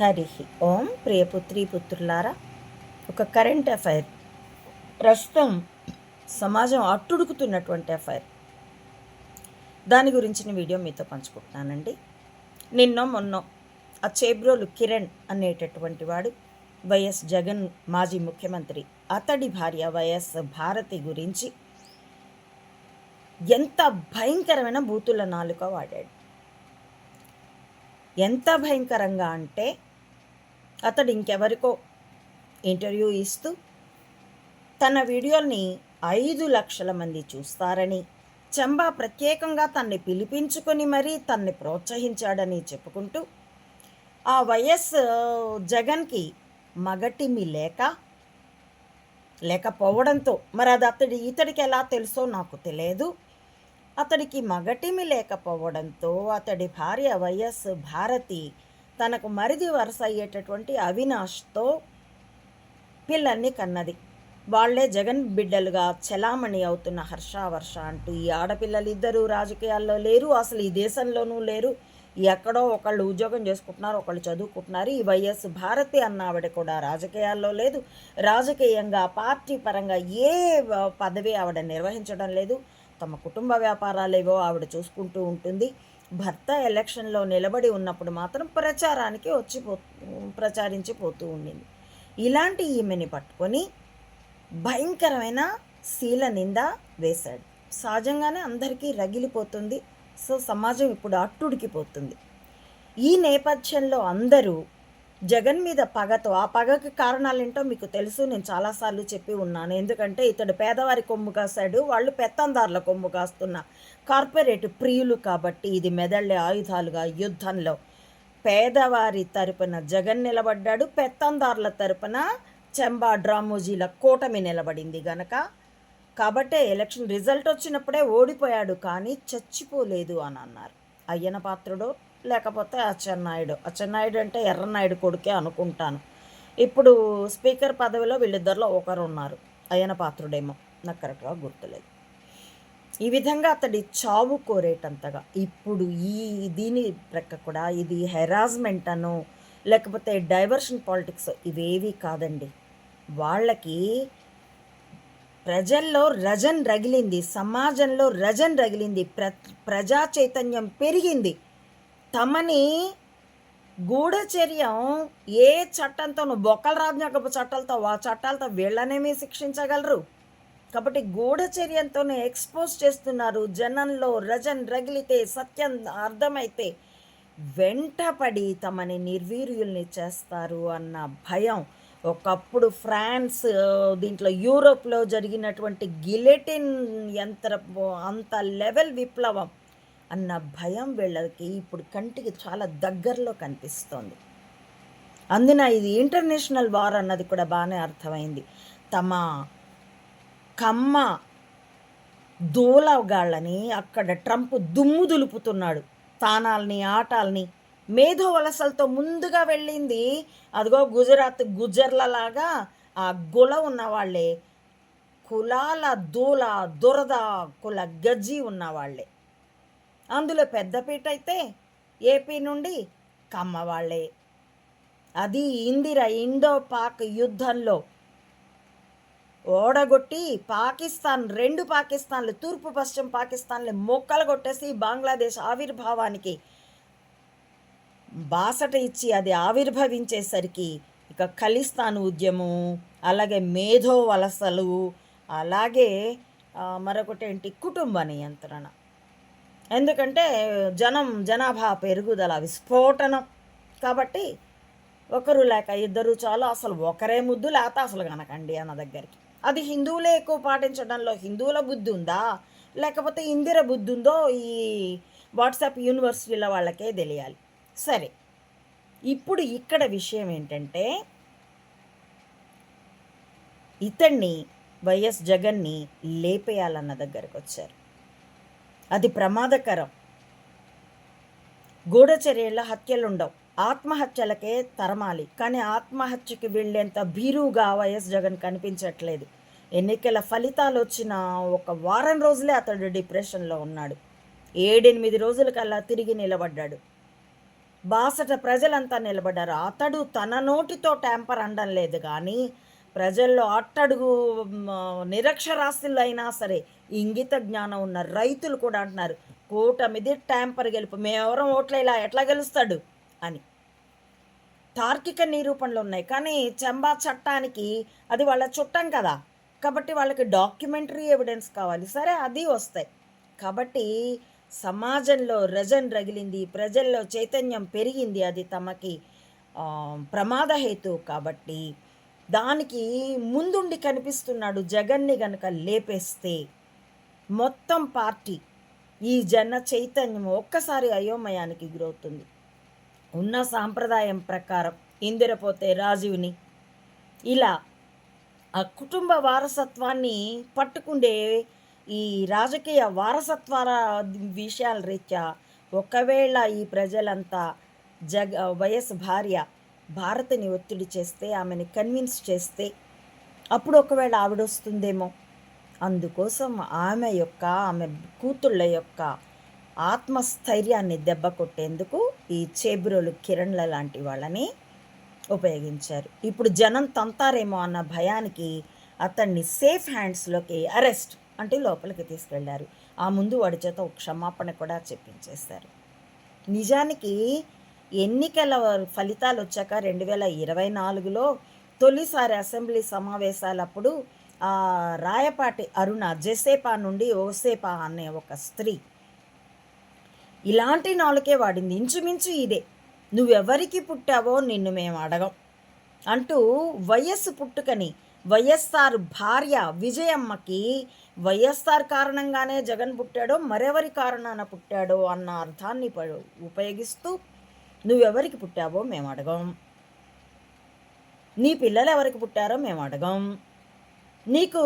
హరి ఓం ప్రియపుత్రి పుత్రులారా ఒక current affair. ప్రస్తుతం సమాజం అట్టుడుకుతున్నటువంటి అఫైర్. దాని గురించిన వీడియో మీతో పంచుకుంటున్నానండి. నిన్న మొన్న ఆ చేబ్రోలు కిరణ్ అనేటటువంటి వాడు వైఎస్ జగన్ మాజీ ముఖ్యమంత్రి అతడి భార్య వైఎస్ భారతి గురించి ఎంత భయంకరమైన బూతుల నాలుక వాడాడు. ఎంత భయంకరంగా అంటే అతడు ఇంకెవరికో ఇంటర్వ్యూ ఇస్తూ తన వీడియోల్ని ఐదు లక్షల మంది చూస్తారని చంబా ప్రత్యేకంగా తన్ని పిలిపించుకొని మరీ తన్ని ప్రోత్సహించాడని చెప్పుకుంటూ ఆ వైఎస్ జగన్కి మగటిమి లేక లేకపోవడంతో మరి అది అతడి ఇతడికి ఎలా తెలుసో నాకు తెలియదు. అతడికి మగటిమి లేకపోవడంతో అతడి భార్య వైఎస్ భారతి తనకు మరిది వరుస అయ్యేటటువంటి అవినాష్తో పిల్లల్ని కన్నది. వాళ్ళే జగన్ బిడ్డలుగా చలామణి అవుతున్న హర్ష వర్ష అంటూ ఈ ఆడపిల్లలు ఇద్దరు రాజకీయాల్లో లేరు అసలు ఈ దేశంలోనూ లేరు. ఎక్కడో ఒకళ్ళు ఉద్యోగం చేసుకుంటున్నారు ఒకళ్ళు చదువుకుంటున్నారు. ఈ వైఎస్ భారతి అన్న ఆవిడ కూడా రాజకీయాల్లో లేదు. రాజకీయంగా పార్టీ పరంగా ఏ పదవి ఆవిడ నిర్వహించడం లేదు. తమ కుటుంబ వ్యాపారాలేవో ఆవిడ చూసుకుంటూ ఉంటుంది. భర్త ఎలక్షన్లో నిలబడి ఉన్నప్పుడు మాత్రం ప్రచారానికి వచ్చి పో ప్రచారించిపోతూ ఉండింది. ఇలాంటి ఈమెని పట్టుకొని భయంకరమైన శీల నింద వేశాడు. సహజంగానే అందరికీ రగిలిపోతుంది. సో సమాజం ఇప్పుడు అట్టుడికిపోతుంది ఈ నేపథ్యంలో అందరూ జగన్ మీద పగతో ఆ పగకి కారణాలేంటో మీకు తెలుసు నేను చాలాసార్లు చెప్పి ఉన్నాను. ఎందుకంటే ఇతడు పేదవారి కొమ్ము కాశాడు వాళ్ళు పెత్తందారుల కొమ్ము కాస్తున్న కార్పొరేట్ ప్రియులు కాబట్టి ఇది మెదళ్ళే ఆయుధాలుగా యుద్ధంలో. పేదవారి తరపున జగన్ నిలబడ్డాడు పెత్తందారుల తరపున చెంబా డ్రామోజీల కూటమి నిలబడింది గనక. కాబట్టే ఎలక్షన్ రిజల్ట్ వచ్చినప్పుడే ఓడిపోయాడు కానీ చచ్చిపోలేదు అని అన్నారు. అయ్యన పాత్రుడు లేకపోతే అచ్చెన్నాయుడు అచ్చెన్నాయుడు అంటే ఎర్రనాయుడు కొడుకే అనుకుంటాను. ఇప్పుడు స్పీకర్ పదవిలో వీళ్ళిద్దరిలో ఒకరు ఉన్నారు అయ్యన పాత్రుడేమో. నాకు కరెక్ట్గా గుర్తులేదు. ఈ విధంగా అతడి చావు కోరేటంతగా ఇప్పుడు ఈ దీని ప్రక్క కూడా ఇది హెరాస్మెంట్ అను లేకపోతే డైవర్షన్ పాలిటిక్స్ ఇవేవి కాదండి. వాళ్ళకి ప్రజల్లో రజన్ రగిలింది సమాజంలో రజన్ రగిలింది ప్ర ప్రజా చైతన్యం పెరిగింది. తమని గూఢచర్యం ఏ చట్టంతోనూ బొక్కల రాజ్ఞాకపు చట్టాలతో ఆ చట్టాలతో వీళ్ళనేమి శిక్షించగలరు. కాబట్టి గూఢచర్యంతోనే ఎక్స్పోజ్ చేస్తున్నారు జనంలో రజన్ రగిలితే సత్యం అర్థమైతే వెంటపడి తమని నిర్వీర్యుల్ని చేస్తారు అన్న భయం. ఒకప్పుడు ఫ్రాన్స్ దీంట్లో యూరోప్లో జరిగినటువంటి గిలెటిన్ యంత్ర అంత లెవెల్ విప్లవం. అన్న భయం వీళ్ళకి ఇప్పుడు కంటికి చాలా దగ్గరలో కనిపిస్తోంది. అందున ఇది ఇంటర్నేషనల్ వార్ అన్నది కూడా బాగానే అర్థమైంది. తమ కమ్మ దూలగాళ్ళని అక్కడ ట్రంప్ దుమ్ము దులుపుతున్నాడు. తానాల్ని ఆటాల్ని మేధో వలసలతో ముందుగా వెళ్ళింది. అదిగో గుజరాత్ గుజర్లలాగా ఆ గుల ఉన్నవాళ్ళే. కులాల దూల దురద కుల గజ్జి ఉన్నవాళ్ళే. అందులో పెద్దపీట అయితే ఏపీ నుండి కమ్మ వాళ్ళే. అది ఇందిర ఇండో పాక్ యుద్ధంలో ఓడగొట్టి పాకిస్తాన్ రెండు పాకిస్తాన్లు తూర్పు పశ్చిమ పాకిస్తాన్లు మొక్కలు కొట్టేసి బంగ్లాదేశ్ ఆవిర్భావానికి బాసట ఇచ్చి అది ఆవిర్భవించేసరికి ఇక ఖలిస్తాన్ ఉద్యమం అలాగే మేధో వలసలు అలాగే మరొకటి ఏంటి కుటుంబ నియంత్రణ. ఎందుకంటే జనం జనాభా పెరుగుదల విస్ఫోటనం. కాబట్టి ఒకరు లేక ఇద్దరు చాలు అసలు ఒకరే ముద్దు లేత అసలు కనకండి అన్న దగ్గరికి. అది హిందువులే ఎక్కువ పాటించడంలో హిందువుల బుద్ధి ఉందా? లేకపోతే ఇందిర బుద్ధి ఉందో? ఈ వాట్సాప్ యూనివర్సిటీల వాళ్ళకే తెలియాలి. సరే ఇప్పుడు ఇక్కడ విషయం ఏంటంటే ఇతన్ని వైఎస్ జగన్ని లేపేయాలన్న దగ్గరకు వచ్చారు అది ప్రమాదకరం. గూఢచర్యల హత్యలుండవు. ఆత్మహత్యలకే తరమాలి. కానీ ఆత్మహత్యకి వెళ్ళేంత భీరుగా వైఎస్ జగన్ కనిపించట్లేదు. ఎన్నికల ఫలితాలు వచ్చిన ఒక వారం రోజులే అతడు డిప్రెషన్లో ఉన్నాడు. ఏడెనిమిది రోజులకల్లా తిరిగి నిలబడ్డాడు. బాసట ప్రజలంతా నిలబడ్డారు. అతడు తన నోటితో ట్యాంపర్ అనడం లేదు కానీ ప్రజల్లో అట్టడుగు నిరక్షరాస్తులు అయినా సరే ఇంగిత జ్ఞానం ఉన్న రైతులు కూడా అంటున్నారు కూటమిది ట్యాంపర్ గెలుపు మేమెవరం ఓట్ల ఇలా ఎట్లా గెలుస్తాడు? అని. తార్కిక నిరూపణలు ఉన్నాయి కానీ చెంబా చట్టానికి అది వాళ్ళ చుట్టం కదా. కాబట్టి వాళ్ళకి డాక్యుమెంటరీ ఎవిడెన్స్ కావాలి. సరే అది వస్తాయి. కాబట్టి సమాజంలో రజన్ రగిలింది ప్రజల్లో చైతన్యం పెరిగింది అది తమకి ప్రమాద హేతు కాబట్టి దానికి ముందుండి కనిపిస్తున్నాడు జగన్ని గనుక లేపేస్తే మొత్తం పార్టీ ఈ జన చైతన్యం ఒక్కసారి అయోమయానికి గురవుతుంది. ఉన్న సాంప్రదాయం ప్రకారం ఇందిరపోతే రాజీవ్ని ఇలా ఆ కుటుంబ వారసత్వాన్ని పట్టుకుండే ఈ రాజకీయ వారసత్వాల విషయాల రీత్యా ఒకవేళ ఈ ప్రజలంతా జగ వయస్ భార్య భారతిని ఒత్తిడి చేస్తే ఆమెని కన్విన్స్ చేస్తే అప్పుడు ఒకవేళ ఆవిడ వస్తుందేమో అందుకోసం ఆమె యొక్క ఆమె కూతుళ్ళ యొక్క ఆత్మస్థైర్యాన్ని దెబ్బ కొట్టేందుకు ఈ చేబ్రోలు కిరణ్ల లాంటి వాళ్ళని ఉపయోగించారు. ఇప్పుడు జనం తంతారేమో అన్న భయానికి అతన్ని సేఫ్ హ్యాండ్స్లోకి అరెస్ట్ అంటే లోపలికి తీసుకెళ్ళారు. ఆ ముందు వాడి చేత ఒక క్షమాపణ కూడా చెప్పించేశారు. నిజానికి ఎన్నికల ఫలితాలు వచ్చాక రెండు వేల ఇరవై నాలుగులో తొలిసారి అసెంబ్లీ సమావేశాలప్పుడు ఆ రాయపాటి అరుణ జెసేపా నుండి ఓసేపా అనే ఒక స్త్రీ. ఇలాంటి నాలుకే వాడింది. ఇంచుమించు ఇదే. నువ్వెవరికి పుట్టావో నిన్ను మేము అడగం అంటూ వయస్సు పుట్టుకని వైఎస్ఆర్ భార్య విజయమ్మకి వైఎస్ఆర్ కారణంగానే జగన్ పుట్టాడో మరెవరి కారణాన పుట్టాడో అన్న అర్థాన్ని ఉపయోగిస్తూ నువ్వెవరికి పుట్టావో మేము అడగం. నీ పిల్లలు ఎవరికి పుట్టారో మేము అడగం. నీకు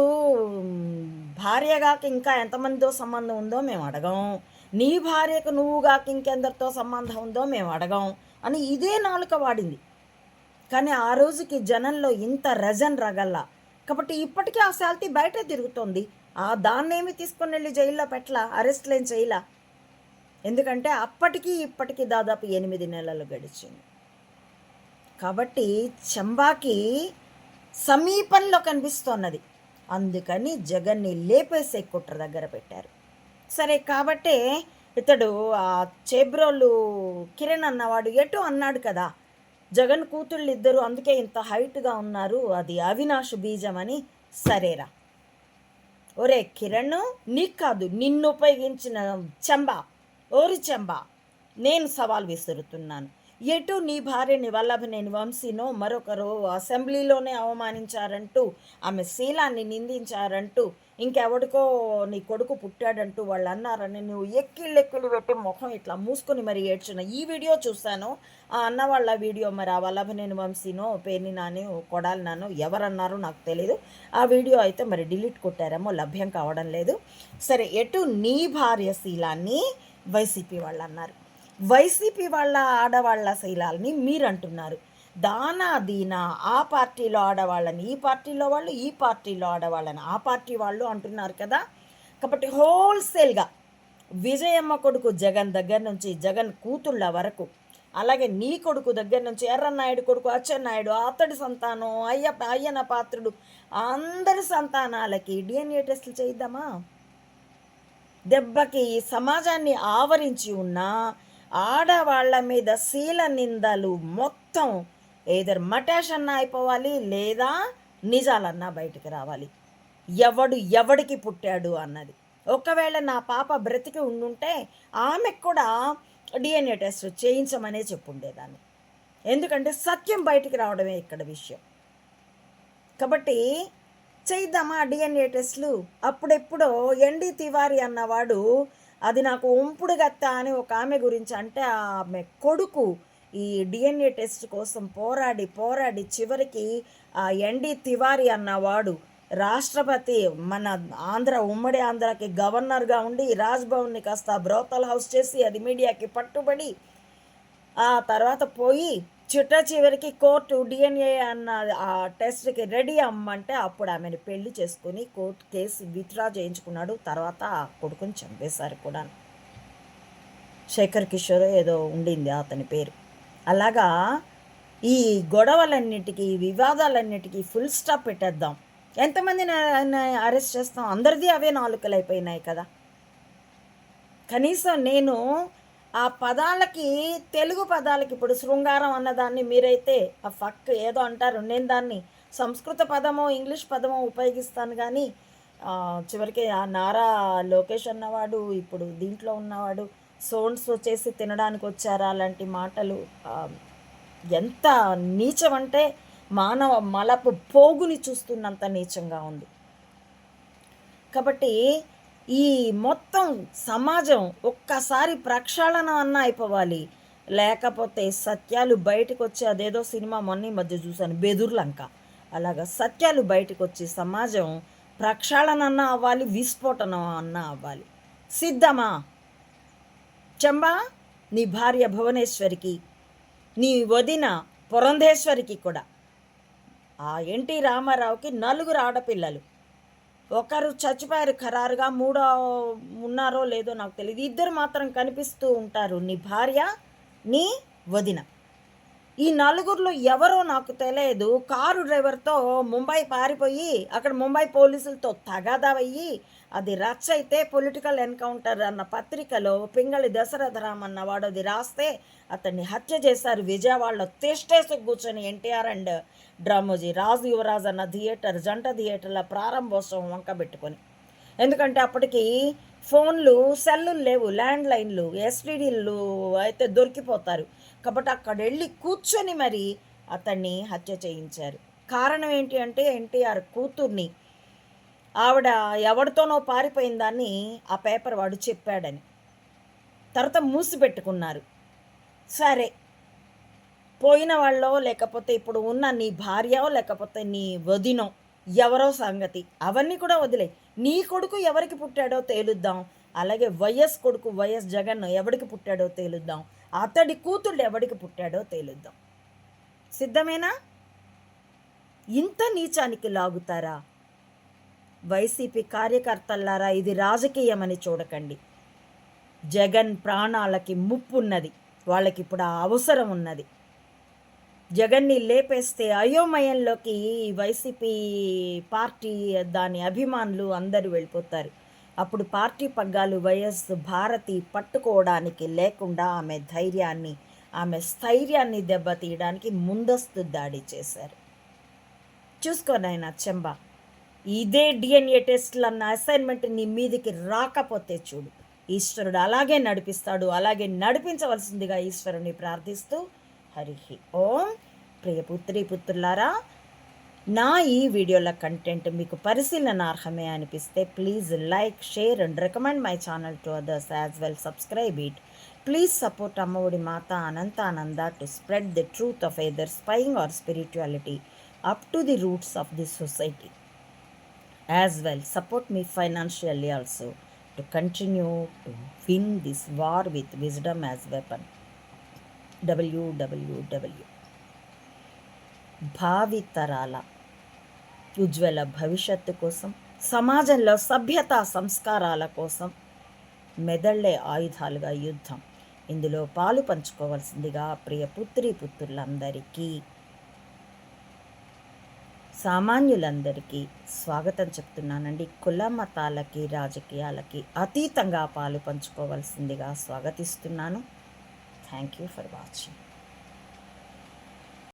భార్యగాక ఇంకా ఎంతమందితో సంబంధం ఉందో మేము అడగం. నీ భార్యకు నువ్వుగాక ఇంకెందరితో సంబంధం ఉందో మేము అడగం అని ఇదే నాలుక వాడింది. కానీ ఆ రోజుకి జనంలో ఇంత రజన్ రగల్లా. కాబట్టి ఇప్పటికీ ఆ శాల్తీ బయటే తిరుగుతోంది. ఆ దాన్నేమి తీసుకుని వెళ్ళి జైల్లో పెట్టలా? అరెస్ట్లేం చేయలా? ఎందుకంటే అప్పటికి ఇప్పటికీ దాదాపు ఎనిమిది నెలలు గడిచింది. కాబట్టి చంబాకి సమీపంలో కనిపిస్తోన్నది. అందుకని జగన్ని లేపేసే కుట్ర దగ్గర పెట్టారు. సరే కాబట్టే ఇతడు ఆ చేబ్రోలు కిరణ్ అన్నవాడు ఎటు అన్నాడు కదా? జగన్ కూతుళ్ళు ఇద్దరు అందుకే ఇంత హైట్గా ఉన్నారు అది అవినాష్ బీజం అని సరేరా. ఒరే కిరణ్ నీకు కాదు నిన్ను ఉపయోగించిన చెంబా. ఓరిచంబా నేను సవాల్ విసురుతున్నాను. ఎటు నీ భార్యని వల్లభనేని వంశీనో మరొకరు అసెంబ్లీలోనే అవమానించారంటూ ఆమె శీలాన్ని నిందించారంటూ ఇంకెవడికో నీ కొడుకు పుట్టాడంటూ వాళ్ళు అన్నారని నువ్వు ఎక్కిళ్ళెక్కిళ్ళు పెట్టి ముఖం ఇట్లా మూసుకొని మరి ఏడ్చిన ఈ వీడియో చూశాను. ఆ అన్న వాళ్ళ వీడియో మరి ఆ వల్లభనేని వంశీనో పేర్ని నాని కొడాలి ఎవరన్నారో నాకు తెలియదు ఆ వీడియో అయితే మరి డిలీట్ కొట్టారేమో లభ్యం కావడం లేదు. సరే ఎటు నీ భార్య శీలాన్ని వైసీపీ వాళ్ళు అన్నారు వైసీపీ వాళ్ళ ఆడవాళ్ళ శైలాలని మీరు అంటున్నారు దానా దీనా ఆ పార్టీలో ఆడవాళ్ళని ఈ పార్టీలో వాళ్ళు ఈ పార్టీలో ఆడవాళ్ళని ఆ పార్టీ వాళ్ళు అంటున్నారు కదా. కాబట్టి హోల్సేల్గా విజయమ్మ కొడుకు జగన్ దగ్గర నుంచి జగన్ కూతుళ్ళ వరకు అలాగే నీ కొడుకు దగ్గర నుంచి ఎర్రన్నాయుడు కొడుకు అచ్చెన్నాయుడు అతడి సంతానం అయ్య అయ్యన పాత్రుడు అందరి సంతానాలకి డిఎన్ఏ టెస్టులు చేయిద్దామా? దెబ్బకి ఈ సమాజాన్ని ఆవరించి ఉన్న ఆడవాళ్ళ మీద శీల నిందలు మొత్తం ఏదర్ మటాష్ అన్నా అయిపోవాలి లేదా నిజాలన్నా బయటికి రావాలి. ఎవడు ఎవడికి పుట్టాడు అన్నది. ఒకవేళ నా పాప బ్రతికి ఉండుంటే ఆమెకు కూడా డిఎన్ఏ టెస్ట్ చేయించమనే చెప్పుండేదాన్ని. ఎందుకంటే సత్యం బయటికి రావడమే ఇక్కడ విషయం. కాబట్టి చేద్దామా డిఎన్ఏ టెస్ట్లు? అప్పుడెప్పుడో ఎండి తివారి అన్నవాడు అది నాకు ఉంపుడుగత్త అని ఒక ఆమె గురించి అంటే ఆమె కొడుకు ఈ డిఎన్ఏ టెస్ట్ కోసం పోరాడి పోరాడి చివరికి ఆ ఎండి తివారి అన్నవాడు రాష్ట్రపతి మన ఆంధ్ర ఉమ్మడి ఆంధ్రకి గవర్నర్గా ఉండి రాజ్భవన్ని కాస్త బ్రోతల్ హౌస్ చేసి అది మీడియాకి పట్టుబడి ఆ తర్వాత పోయి చిట్ట చివరికి కోర్టు డిఎన్ఏ అన్న ఆ టెస్ట్కి రెడీ అమ్మంటే అప్పుడు ఆమెను పెళ్ళి చేసుకుని కోర్టు కేసు విత్డ్రా చేయించుకున్నాడు. తర్వాత ఆ కొడుకుని చంపేశారు కూడా. శేఖర్ కిషోర్ ఏదో ఉండింది అతని పేరు. అలాగా ఈ గొడవలన్నిటికీ వివాదాలన్నిటికీ ఫుల్ స్టాప్ పెట్టేద్దాం. ఎంతమందిని అరెస్ట్ చేస్తాం? అందరిది అవే నాలుకలు అయిపోయినాయి కదా. కనీసం నేను ఆ పదాలకి తెలుగు పదాలకి ఇప్పుడు శృంగారం అన్నదాన్ని మీరైతే ఆ ఫక్ ఏదో అంటారు. నేను దాన్ని సంస్కృత పదమో ఇంగ్లీష్ పదమో ఉపయోగిస్తాను కానీ చివరికి ఆ నారా లోకేష్ అన్నవాడు ఇప్పుడు దీంట్లో ఉన్నవాడు సోన్స్ వచ్చేసి తినడానికి వచ్చారా అలాంటి మాటలు ఎంత నీచం అంటే మానవ మలపు పోగుని చూస్తున్నంత నీచంగా ఉంది. కాబట్టి ఈ మొత్తం సమాజం ఒక్కసారి ప్రక్షాళన అన్న అయిపోవాలి. లేకపోతే సత్యాలు బయటకు వచ్చి అదేదో సినిమా మొన్న ఈ మధ్య చూశాను బెదుర్లంక అలాగా సత్యాలు బయటకు వచ్చి సమాజం ప్రక్షాళన అన్న అవ్వాలి విస్ఫోటనం అన్న అవ్వాలి. సిద్ధమా? చెంబా నీ భార్య భువనేశ్వరికి నీ వదిన పురంధేశ్వరికి కూడా. ఆ ఎన్టీ రామారావుకి నలుగురు ఆడపిల్లలు. ఒకరు చచ్చిపోయారు ఖరారుగా మూడో ఉన్నారో లేదో నాకు తెలియదు ఇద్దరు మాత్రం కనిపిస్తూ ఉంటారు. నీ భార్య నీ వదిన. ఈ నలుగురిలో ఎవరో నాకు తెలియదు. కారు డ్రైవర్తో ముంబై పారిపోయి అక్కడ ముంబై పోలీసులతో తగాదావయ్యి అది రచ్చ అయితే పొలిటికల్ ఎన్కౌంటర్ అన్న పత్రికలో పింగళి దశరథరామ్ అన్న వాడు అది రాస్తే అతన్ని హత్య చేశారు విజయవాడలో తిష్టేసి కూర్చొని ఎన్టీఆర్ అండ్ డ్రామోజీ రాజు యువరాజ్ అన్న థియేటర్ జంట థియేటర్ల ప్రారంభోత్సవం వంక పెట్టుకొని. ఎందుకంటే అప్పటికి ఫోన్లు సెల్లు లేవు ల్యాండ్ లైన్లు ఎస్టీడీలు అయితే దొరికిపోతారు. కాబట్టి అక్కడ వెళ్ళి కూర్చొని మరి అతన్ని హత్య చేయించారు. కారణం ఏంటి అంటే ఎన్టీఆర్ కూతుర్ని ఆవిడ ఎవరితోనో పారిపోయిన దాన్ని ఆ పేపర్ వాడు చెప్పాడని. తర్వాత మూసి పెట్టుకున్నారు. సరే పోయిన వాళ్ళో లేకపోతే ఇప్పుడు ఉన్న నీ భార్యో లేకపోతే నీ వదినో ఎవరో సంగతి అవన్నీ కూడా వదిలే. నీ కొడుకు ఎవరికి పుట్టాడో తేలుద్దాం. అలాగే వైఎస్ కొడుకు వైఎస్ జగన్ ఎవరికి పుట్టాడో తేలుద్దాం. అతడి కూతుళ్ళు ఎవరికి పుట్టాడో తేలుద్దాం. సిద్ధమేనా? ఇంత నీచానికి లాగుతారా? వైసీపీ కార్యకర్తల్లారా ఇది రాజకీయమని చూడకండి. జగన్ ప్రాణాలకి ముప్పు ఉన్నది వాళ్ళకి ఇప్పుడు ఆ అవసరం ఉన్నది జగన్ని లేపేస్తే అయోమయంలోకి వైసీపీ పార్టీ దాని అభిమానులు అందరూ వెళ్ళిపోతారు. అప్పుడు పార్టీ పగ్గాలు వైఎస్ భారతి పట్టుకోవడానికి లేకుండా ఆమె ధైర్యాన్ని ఆమె స్థైర్యాన్ని దెబ్బతీయడానికి ముందస్తు దాడి చేశారు. చూసుకోనైనా చెంబ. ఇదే డిఎన్ఏ టెస్ట్లు అన్న అసైన్మెంట్ నీ మీదికి రాకపోతే చూడు. ఈశ్వరుడు అలాగే నడిపిస్తాడు అలాగే నడిపించవలసిందిగా ఈశ్వరుని ప్రార్థిస్తూ హరిహి ఓం. ప్రియపుత్రి పుత్రులారా నా ఈ వీడియోల కంటెంట్ మీకు పరిశీలనార్హమే అనిపిస్తే please like share and recommend my channel to others as well subscribe it please support Ammaodi Mata Ananta Ananda to spread the truth of either spying or spirituality up to the roots of the society as well support me financially also to continue to win this war with wisdom as weapon డబ్ల్యూడబ్ల్యూడబ్ల్యూ భావి తరాల ఉజ్వల భవిష్యత్తు కోసం సమాజంలో సభ్యత సంస్కారాల కోసం మెదళ్ళే ఆయుధాలుగా యుద్ధం. ఇందులో పాలు పంచుకోవలసిందిగా ప్రియ పుత్రి పుత్రులందరికీ సామాన్యులందరికీ స్వాగతం చెప్తున్నానండి. కుల మతాలకి రాజకీయాలకి అతీతంగా పాలు పంచుకోవాల్సిందిగా స్వాగతిస్తున్నాను. Thank you for watching